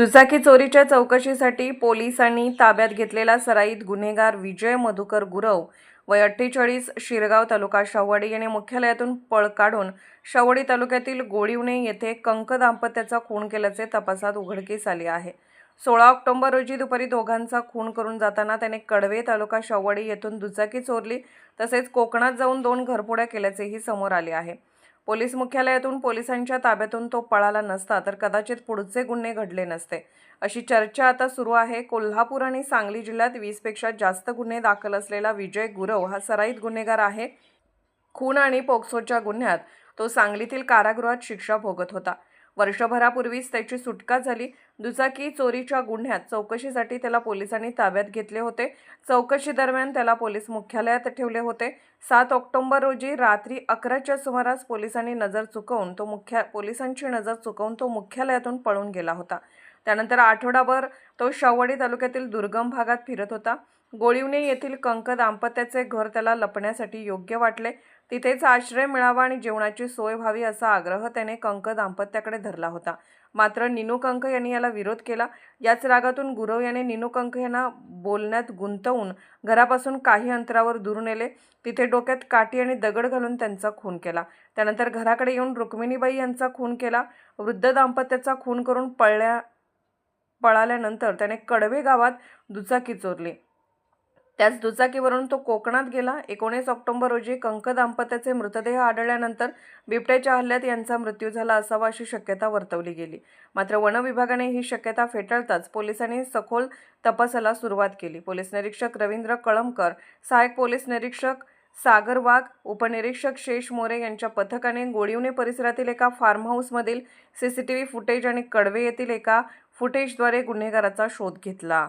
दुचाकी चोरीच्या चौकशीसाठी पोलिसांनी ताब्यात घेतलेला सराईत गुन्हेगार विजय मधुकर गुरव वय अठ्ठेचाळीस शिरगाव तालुका शाहवाडी याने मुख्यालयातून पळ काढून शावडी तालुक्यातील गोळीवणे येथे कंक दाम्पत्याचा खून केल्याचे तपासात उघडकीस आले आहे. सोळा ऑक्टोबर रोजी दुपारी दोघांचा खून करून जाताना त्याने कडवे तालुका शाहवाडी येथून दुचाकी चोरली तसेच कोकणात जाऊन दोन घरपोड्या केल्याचेही समोर आले आहे. पोलीस मुख्यालयातून पोलिसांच्या ताब्यातून तो पळाला नसता तर कदाचित पुढचे गुन्हे घडले नसते. अशी चर्चा आता सुरू आहे. कोल्हापूर आणि सांगली जिल्ह्यात वीसपेक्षा जास्त गुन्हे दाखल असलेला विजय गुरव हा सराईत गुन्हेगार आहे. खून आणि पोक्सोच्या गुन्ह्यात तो सांगलीतील कारागृहात शिक्षा भोगत होता. वर्षभरापूर्वीच त्याची सुटका झाली. दुचाकी चोरीच्या गुन्ह्यात चौकशीसाठी त्याला पोलिसांनी ताब्यात घेतले होते. चौकशी दरम्यान त्याला पोलीस मुख्यालयात ठेवले होते. सात ऑक्टोबर रोजी रात्री अकराच्या सुमारास पोलिसांनी नजर चुकवून तो मुख्या पोलिसांची नजर चुकवून तो मुख्यालयातून पळून गेला होता. त्यानंतर आठवडाभर तो शावडी तालुक्यातील दुर्गम भागात फिरत होता. गोळीवणे येथील कंक दाम्पत्याचे घर त्याला लपण्यासाठी योग्य वाटले. तिथेच आश्रय मिळावा आणि जेवणाची सोय व्हावी असा आग्रह त्याने कंक दाम्पत्याकडे धरला होता. मात्र निनू कंक यांनी याला विरोध केला. याच रागातून गुरव याने निनू कंक यांना बोलण्यात गुंतवून घरापासून काही अंतरावर दूर नेले. तिथे डोक्यात काठी आणि दगड घालून त्यांचा खून केला. त्यानंतर घराकडे येऊन रुक्मिणीबाई यांचा खून केला. वृद्ध दाम्पत्याचा खून करून पळल्या पळाल्यानंतर त्याने कडवे गावात दुचाकी चोरली. त्याच दुचाकीवरून तो कोकणात गेला. एकोणीस ऑक्टोबर रोजी कंक दाम्पत्याचे मृतदेह आढळल्यानंतर बिबट्याच्या हल्ल्यात यांचा मृत्यू झाला असावा अशी शक्यता वर्तवली गेली. मात्र वन विभागाने ही शक्यता फेटाळताच पोलिसांनी सखोल तपासाला सुरुवात केली. पोलीस निरीक्षक रवींद्र कळमकर सहाय्यक पोलीस निरीक्षक सागर वाघ उपनिरीक्षक शेष मोरे यांच्या पथकाने गोडिवणे परिसरातील एका farm हाऊसमधील C C T V footage आणि कडवे येथील एका फुटेजद्वारे गुन्हेगाराचा शोध घेतला.